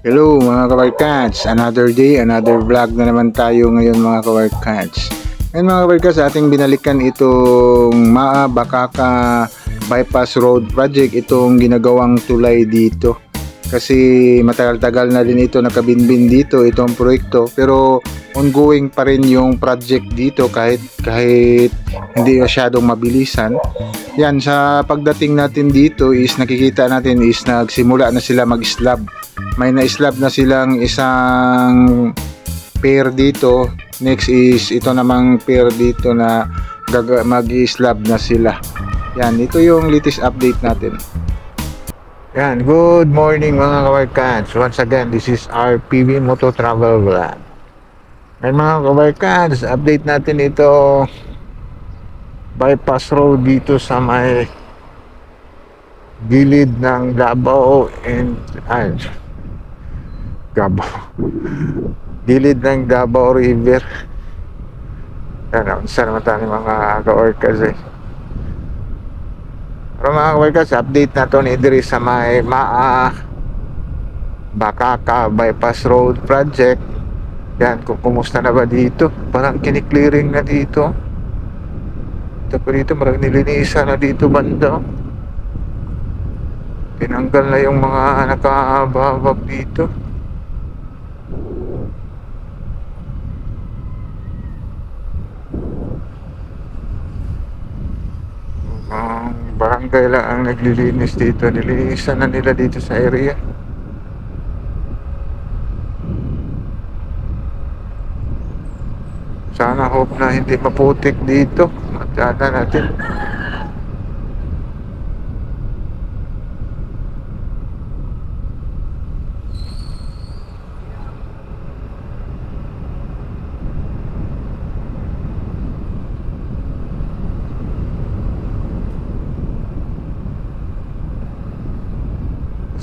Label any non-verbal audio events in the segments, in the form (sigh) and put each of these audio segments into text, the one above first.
Hello mga kabarkats, another day, another vlog na naman tayo ngayon mga kabarkats. Ngayon mga kabarkats, ating binalikan itong Maa Bakaka Bypass Road Project, itong ginagawang tulay dito. Kasi matagal-tagal na din ito nakabinbin dito itong proyekto pero ongoing pa rin yung project dito kahit kahit hindi masyadong mabilisan. Yan sa pagdating natin dito is nakikita natin is nagsimula na sila mag-slab may na-slab na silang isang pair dito. Next is ito namang pair dito na mag-slab na sila. Yan ito yung latest update natin. Yan good morning mga kabarkans. Once again this is our PB Moto Travel Vlog. Yan mga kabarkans update natin ito. Bypass road dito sa may gilid ng Davao and ay, Davao gilid ng Davao River. Yan saan naman tayo mga ka-orcas eh. Pero mga ka-orcas update na to ni Idris sa may Maa Bakaka Bypass Road Project. Yan kung kumusta na ba dito? Parang kiniklearing na dito. Ito pa dito marang nilinisan na dito banda. Tinanggal na yung mga nakababag dito ang barangay lang ang naglilinis dito. Nilinisan na nila dito sa area. Sana hope na hindi maputik dito. Matyada natin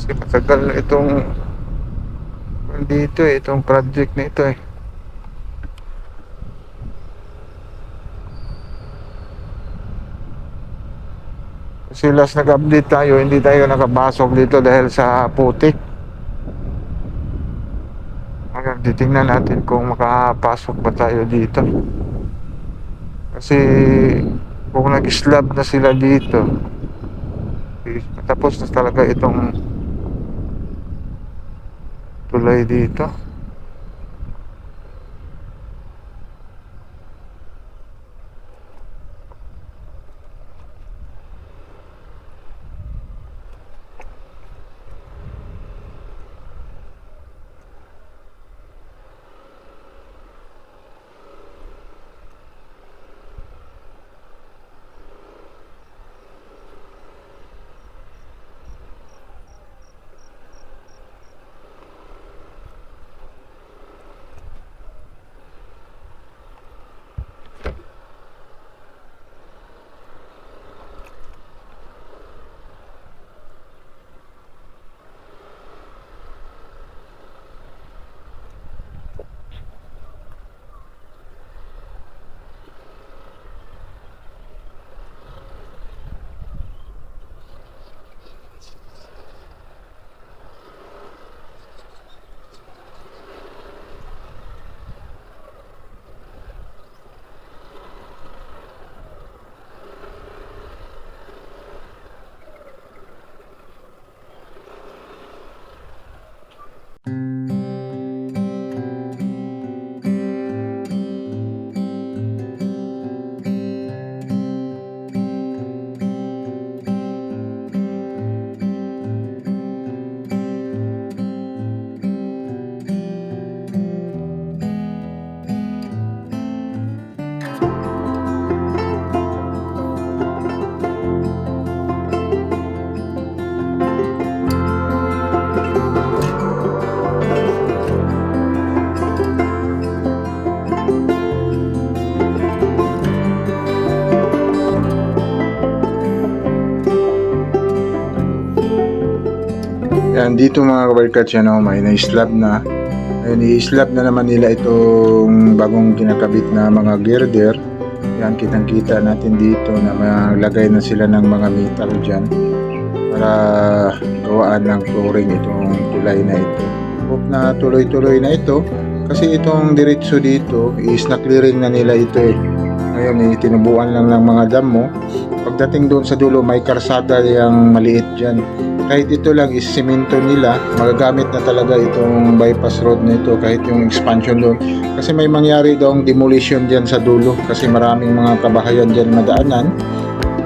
Kasi matagal na itong dito eh, itong project na ito eh. Kasi last nag-update tayo, hindi tayo nakabasok dito dahil sa putik. Ngayon, titingnan natin kung makapasok ba tayo dito. Kasi kung nag-slab na sila dito, eh, tapos na talaga itong tulay dito. Yan, dito mga kabarkats yan oh, may na-slab na. Ayun, i-slab na naman nila itong bagong kinakabit na mga girder. Yan, kitang-kita natin dito na malagay na sila ng mga metal dyan para gawaan ng flooring itong tulay na ito. Hope na tuloy-tuloy na ito. Kasi itong diretso dito is na-clearing na nila ito eh. Ngayon eh, tinubuan lang ng mga damo. Pagdating doon sa dulo, may karsada yung maliit dyan. Kahit ito lang is simento nila, magagamit na talaga itong bypass road na ito kahit yung expansion doon. Kasi may mangyari daw demolition dyan sa dulo kasi maraming mga kabahayan dyan madaanan.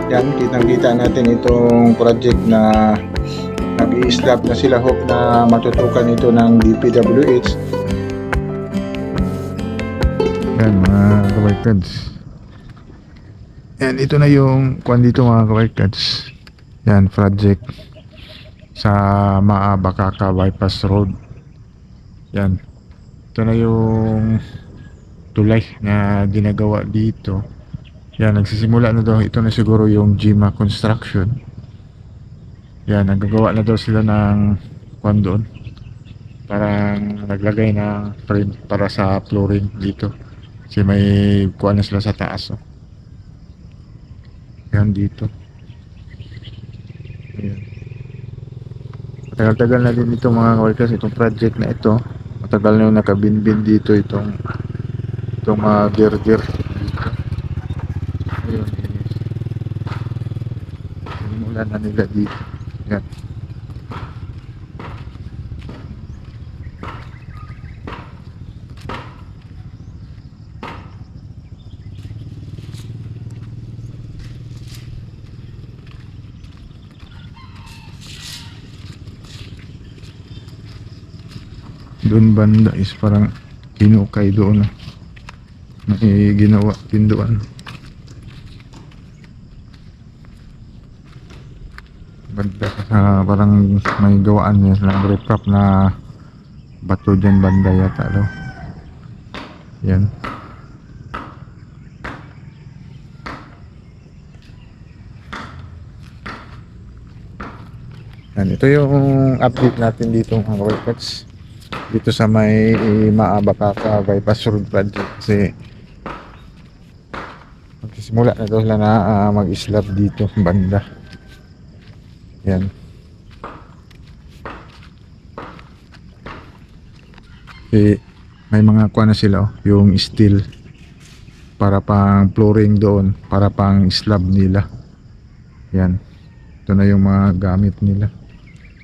Yan, kitang-kita natin itong project na nag-i-slab na sila. Hope na matutukan ito ng DPWH. Yan mga kabarkads. Yan, ito na yung kwan dito mga kabarkads. Yan, project sa Maabakaka Bypass Road. Yan. Ito na yung tulay na ginagawa dito. Yan, nagsisimula na daw. Ito na siguro yung Jima Construction. Yan, nagagawa na daw sila ng kwan doon. Parang naglagay ng frame para sa flooring dito. Kasi may kuha na sila sa taas. Oh. Yan dito. Ayan. Matagal-tagal na din ito mga kawarkas. Itong project na ito. Matagal na yung nakabinbin dito itong itong mga girder dito. Ayun. Simulan na nila dito. Yan. Doon banda is parang kinukay doon na may ginawa din banda sa parang may gawaan niya ng recap na bato dyan banda yata daw yan. Yan ito yung update natin dito mga workers dito sa may Maabakaka Bypass Road Project kasi magsisimula na daw na ah, mag-slab dito (laughs) banda. Yan. Eh, may mga kuha na sila oh, yung steel. Para pang flooring doon para pang slab nila. Yan. Ito na yung mga gamit nila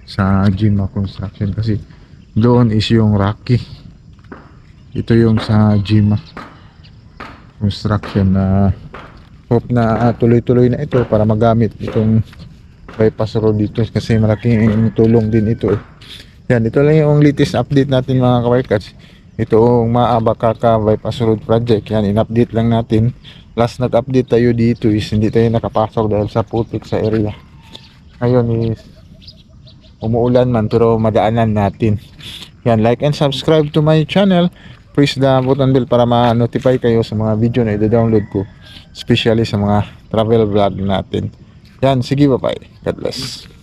sa Gima Construction kasi doon is yung Rocky. Ito yung sa Jima. Construction na hope na ah, tuloy-tuloy na ito para magamit itong bypass road dito kasi malaking tulong din ito eh. yan ito lang yung latest update natin mga kabarkats itong Maabakaka bypass road project. Yan in-update lang natin. Last nag-update tayo dito is hindi tayo nakapasok dahil sa putik sa area. Ngayon is umuulan man pero madaanan natin. Yan like and subscribe to my channel. Press the button bell para ma-notify kayo sa mga video na i-download ko. Especially sa mga travel vlog natin. Yan sige bye bye God bless